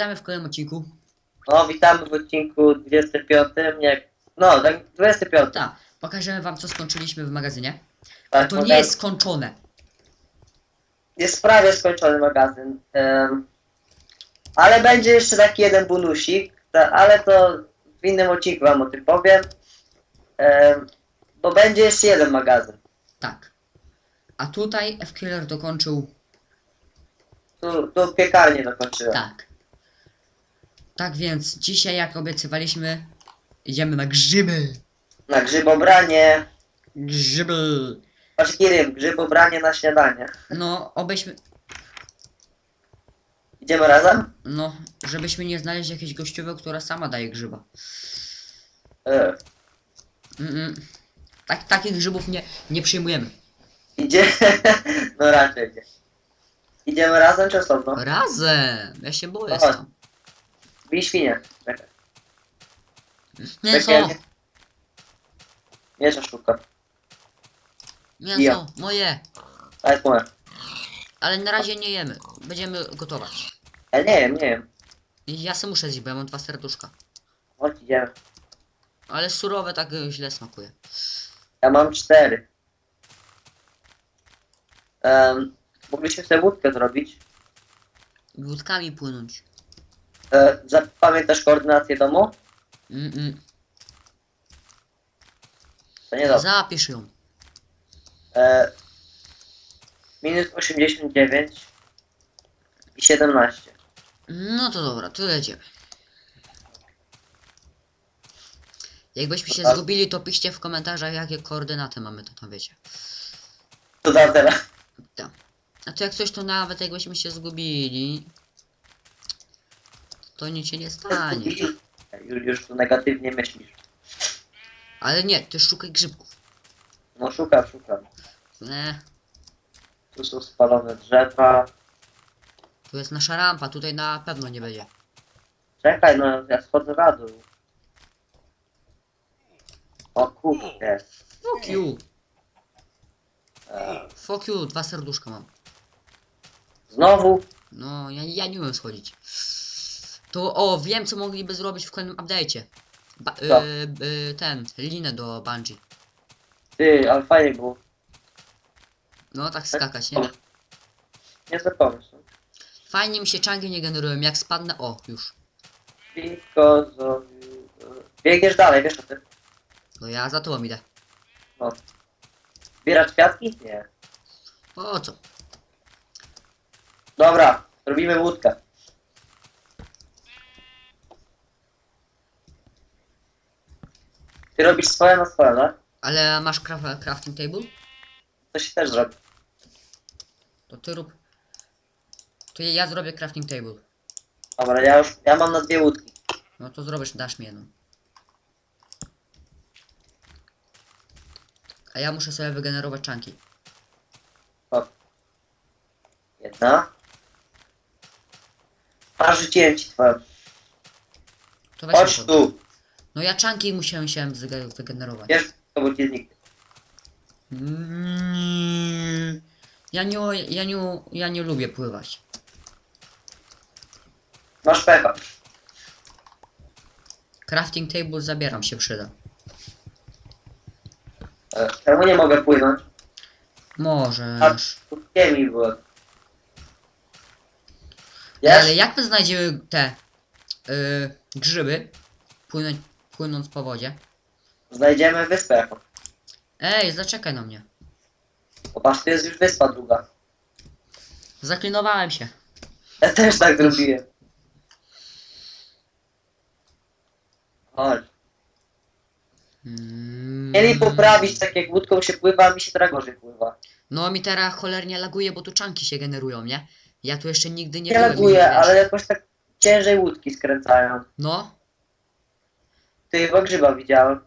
witamy w kolejnym odcinku. No, witamy w odcinku 25. Nie, no, tak, 25. Tak, pokażemy wam co skończyliśmy w magazynie. Tak, To nie jest skończone. Jest prawie skończony magazyn. em, ale będzie jeszcze taki jeden bonusik, ta, ale to w innym odcinku wam o tym powiem. Em, bo będzie jeszcze jeden magazyn. Tak. A tutaj F-Killer dokończył. Tu, tu piekarnię dokończyłem. Tak. Tak więc dzisiaj, jak obiecywaliśmy, idziemy na grzyby. Na grzybobranie. Grzyby. Patrz jaki rym, grzybobranie na śniadanie. No, obyśmy. Idziemy razem? No, żebyśmy nie znaleźli jakiejś gościowej, która sama daje grzyba. E, Mm -mm. Tak, takich grzybów nie, nie przyjmujemy. idzie. no raczej nie. Idziemy razem czy osobno? Razem! Ja się boję Chodź. sam. Bij świnie. Czekaj. Mięso! Czekaj. Miesza sztuka. Mięso! Ja. Moje! To jest moje. Ale na razie nie jemy. Będziemy gotować. Ja nie wiem, nie wiem. I Ja se muszę zjeść, bo ja mam dwa serduszka. Chodź, idziemy. Ale surowe tak y, źle smakuje. Ja mam cztery. Um, mogliśmy sobie łódkę zrobić. Wódkami płynąć. E, zapamiętasz koordynację domu? Mm -mm. To nie dobrze. Zapisz ją. E, minus 89 i 17. No to dobra, to lecimy. Jakbyśmy się zgubili, to piszcie w komentarzach, jakie koordynaty mamy, to tam wiecie. To da teraz. Tak. A to jak coś, to nawet jakbyśmy się zgubili, to nic się nie stanie. Już, już tu negatywnie myślisz. Ale nie, ty szukaj grzybków. No szukam, szukam. Nie, Tu są spalone drzewa. tu jest nasza rampa, tutaj na pewno nie będzie. Czekaj, no ja schodzę na dół. O kurde. Fuck you. E, Fuck you, dwa serduszka mam. znowu? No, ja, ja nie umiem schodzić. To, o, wiem co mogliby zrobić w kolejnym update'cie. Ba Co? y, y, ten, linę do bungee. Ty, ale fajnie było. No, tak skakać, nie? Niezły pomysł. Fajnie mi się czangi nie generują, jak spadnę, o, już. Tylko zrobił... Biegniesz dalej, wiesz o tym. No ja za tobą idę. No. Zbierać kwiatki? Nie. Po co? Dobra, robimy łódkę. Ty robisz swoje na swoje, tak? Ale masz craft crafting table? To się też zrobi. To ty rób. To ja, zrobię crafting table. Dobra, ja już, ja mam na dwie łódki. No to zrobisz, dasz mi jedną. A ja muszę sobie wygenerować czanki. Jedna. A rzuciłem ci twoją. To weź Chodź tu. No ja czanki musiałem się wyge- wygenerować. Wiesz, to bo ci zniknie. Mm, Ja nie, ja nie, ja nie lubię pływać. Masz pecha. Crafting table zabieram się przyda. E, Czemu nie mogę płynąć? Możesz. Gdzie mi było? Ale Jest? jak my znajdziemy te y, grzyby, płynąć, płynąc po wodzie? Znajdziemy wyspę. Ej, zaczekaj na mnie. Popatrz, tu jest już wyspa druga. Zaklinowałem się. Ja też tak zrobiłem. Chodź. Mm. Mieli poprawić, tak jak łódką się pływa, a mi się teraz gorzej pływa. No mi teraz cholernie laguje, bo tu czanki się generują, nie? Ja tu jeszcze nigdy nie Nie byłem. laguje, wiesz. ale jakoś tak ciężej łódki skręcają. No, Ty chyba grzyba widziałem.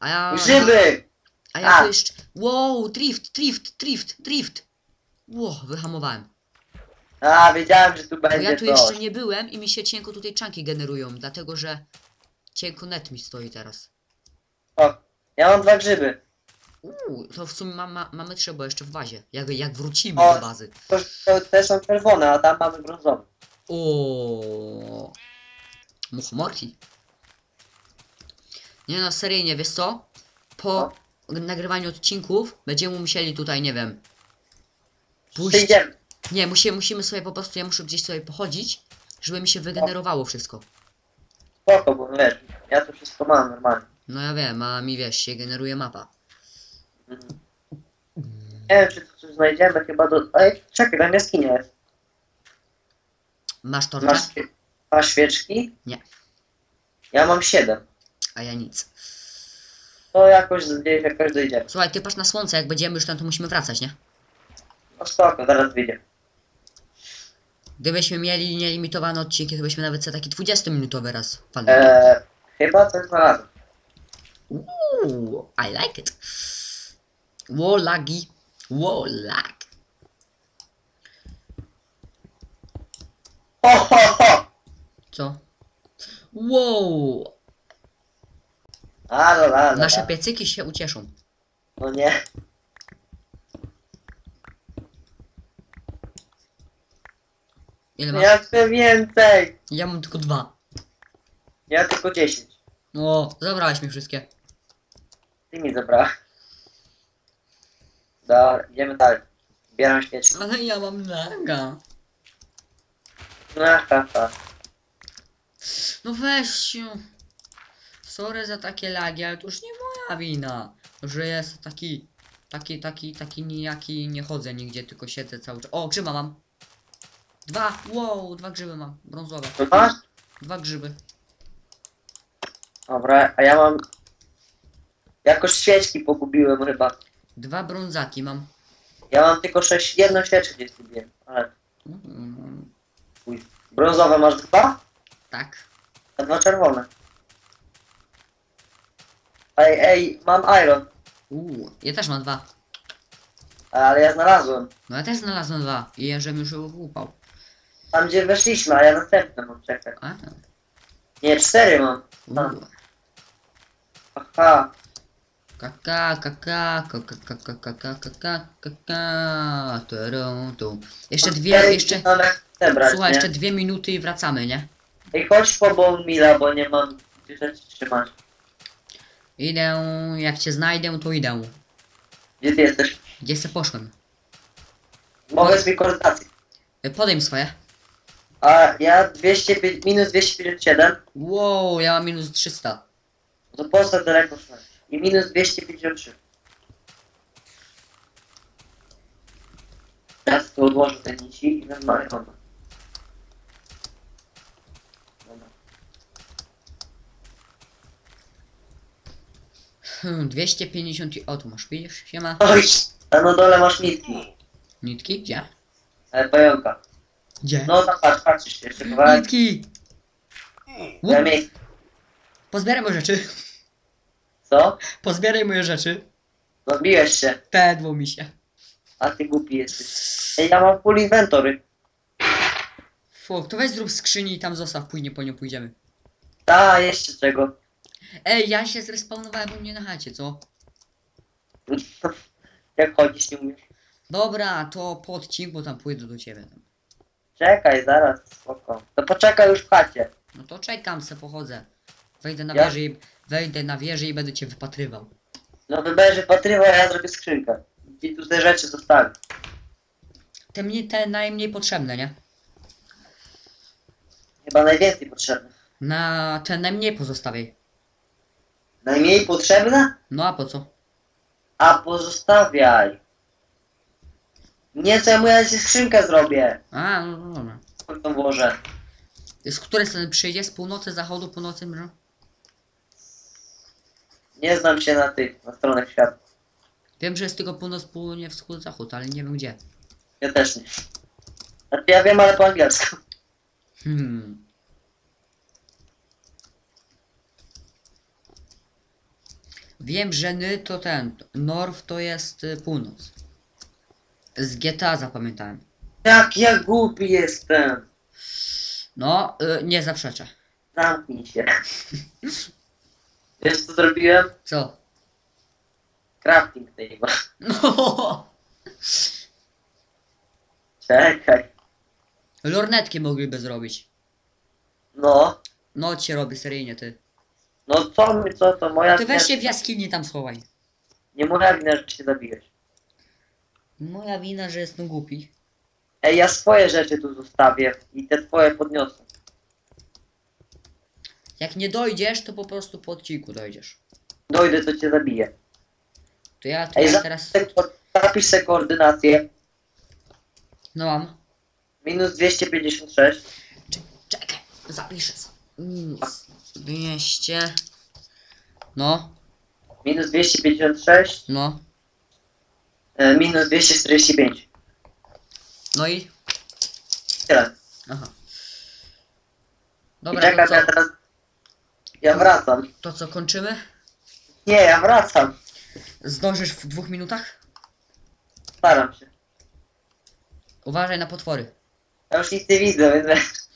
a ja... Grzyby! A ja A. tu jeszcze... Wow, drift, drift, drift, drift! Wow, wyhamowałem. A, wiedziałem, że tu Bo będzie ja tu coś. jeszcze nie byłem i mi się cienko tutaj czanki generują, dlatego że cienko net mi stoi teraz. O, ja mam dwa grzyby. Uuu, to w sumie ma, ma, mamy trzeba jeszcze w bazie. Jak, jak wrócimy O. do bazy. To, to te są czerwone, a tam mamy brązowe. O, Muchomorki. Nie no, seryjnie, wiesz co? Po nagrywaniu odcinków będziemy musieli tutaj, nie wiem, pójść. Przyjdziemy. Nie, musimy, musimy sobie po prostu, ja muszę gdzieś sobie pochodzić, żeby mi się wygenerowało wszystko. Spoko, bo wiesz, ja to wszystko mam normalnie. No ja wiem, a mi wiesz, się generuje mapa. Mhm. Nie wiem, czy tu coś znajdziemy, chyba do... Ej, czekaj, tam jaskinia jest. Masz torcze? Masz, masz świeczki? Nie. Ja mam siedem. A ja nic. To jakoś gdzieś jakoś dojdziemy. Słuchaj, ty patrz na słońce, jak będziemy już tam, to musimy wracać, nie? No spoko, zaraz wyjdzie. Gdybyśmy mieli nielimitowane odcinki, to byśmy nawet sobie taki 20-minutowy raz walnęli. Eee, chyba coś znalazłem. Ooh, I like it. Wolagi. Wolag. Ho, ho, ho! Co? Wow. Ale, ale, Nasze piecyki się ucieszą. No nie. Ile masz? Ja chcę więcej! Ja mam tylko dwa. Ja tylko 10. O, zabrałeś mi wszystkie. Ty mi zabrałeś. Dobra, idziemy dalej. Zbieram świeczki. Ale ja mam laga. Ha, ha, ha. No weź się. Sorry za takie lagi, ale to już nie moja wina. Że jest taki, taki, taki, taki nijaki, nie chodzę nigdzie, tylko siedzę cały czas. O, grzyba mam. Dwa, wow, dwa grzyby mam, brązowe. To masz? Dwa grzyby. Dobra, a ja mam... Jakoś świeczki pogubiłem chyba. Dwa brązaki mam. Ja mam tylko sześć, jedną świeczkę gdzieś zgubiłem. Ale Mm, chuj. Brązowe masz dwa? Tak. A dwa czerwone. Ej, ej, mam iron. Uuu, ja też mam dwa. Ale ja znalazłem. No ja też znalazłem dwa. I ja żebym już upał. Tam gdzie weszliśmy, a ja następne mam, czekaj. A, Nie, cztery mam. uuu. Aha. Kaka, kaka, kaka, kaka, kaka, kaka, kaka, turą, tu. Jeszcze dwie, jeszcze... Słuchaj, nie? jeszcze dwie minuty i wracamy, nie? Ej, chodź po bone mila, bo nie mam gdzie rzeczy trzymać. Idę, jak cię znajdę, to idę. Gdzie ty jesteś? Gdzie se poszłem? Mogę z koordynację. Y, Podaj swoje. A ja 200, pi- minus 257, Wow, ja mam minus 300. to postaw daleko szłem. I minus 253. Teraz tu odłożę te nici i wezmę iPhone'a. Hmm, 250 i... O, tu masz, widzisz? Siema. Oj, a na dole masz nitki. Nitki? Gdzie? E, pająka. Gdzie? No tam patrz, patrzysz jeszcze kawałek. Nitki! Łup, pozbieraj moje rzeczy. Co? Pozbieraj moje rzeczy. Rozbiłeś się, Pedło mi się. a ty głupi jesteś. Ej, ja mam full inventory. Fuck, to weź zrób skrzyni i tam zostaw, później po nią pójdziemy. Ta, jeszcze czego. Ej, ja się zrespawnowałem u mnie na chacie, co? Jak chodzisz, nie umiesz. Dobra, to po odcinku tam pójdę do ciebie. Czekaj, zaraz, spoko. To poczekaj już w chacie. No to czekam, se pochodzę. Wejdę na Ja? wieżę i... Wejdę na wieżę i będę cię wypatrywał. No to będzie patrywał, a ja zrobię skrzynkę. I tu te rzeczy zostawię. Te, mnie, te najmniej potrzebne, nie? Chyba najwięcej potrzebne. Na te najmniej pozostawiaj. Najmniej potrzebne? No a po co? A pozostawiaj. Nie, co ja mówię, ja ci skrzynkę zrobię. A, no, no dobra. To włożę. Z której strony przyjdzie? Z północy, zachodu, północy, no? Nie znam się na tych, na stronach świata. Wiem, że jest tylko północ, południe, wschód, zachód, ale nie wiem gdzie. Ja też nie. Znaczy ja wiem, ale po angielsku. Hmm. Wiem, że ny to ten. North to jest y, północ. Z GTA zapamiętałem. Jak ja głupi jestem. No, y, nie zaprzeczę. Zamknij się. Wiesz co zrobiłem? Co? crafting table. No. Czekaj. Lornetki mogliby zrobić. No. No się robi seryjnie ty. No co mi, co to moja Ty weź się w jaskini tam schowaj. Nie moja wina, że się zabiłeś. Moja wina, że jestem głupi. Ej, ja swoje rzeczy tu zostawię i te twoje podniosę. Jak nie dojdziesz, to po prostu po odcinku dojdziesz. Dojdę, to cię zabiję. To ja, Ej, za- teraz... zapisz se koordynację. No mam. Minus 256. Czekaj, zapiszę sobie. Minus 200. No, Minus 256. no. E, minus 245. No i... Tyle. Aha. I Dobra, to ja co, teraz... Ja wracam. to co, kończymy? Nie, ja wracam. Zdążysz w dwóch minutach? Staram się. Uważaj na potwory. Ja już nic nie widzę, więc...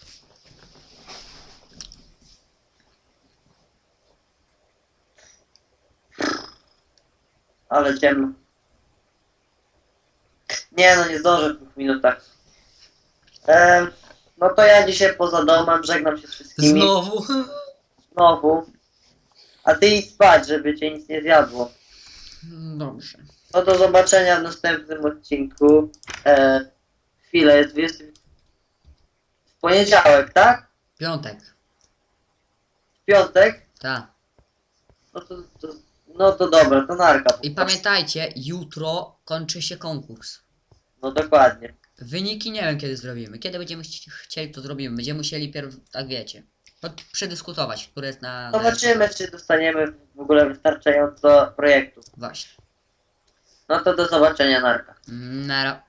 Ale ciemno. Nie no, nie zdążę w dwóch minutach. Ehm, no to ja dzisiaj poza domem żegnam się z wszystkimi. Znowu. Znowu. A ty idź spać, żeby cię nic nie zjadło. Dobrze. No do zobaczenia w następnym odcinku. E, chwilę, jest 20... W poniedziałek, tak? Piątek. W piątek? Tak. No to, to, no to dobra, to narka. I pamiętajcie, jutro kończy się konkurs. No dokładnie. Wyniki nie wiem kiedy zrobimy. Kiedy będziemy chci- chcieli to zrobimy. Będziemy musieli pierw, tak wiecie, pod- przedyskutować, które jest na... Zobaczymy, czy dostaniemy w ogóle wystarczająco projektów. Właśnie. No to do zobaczenia, narka. Nara.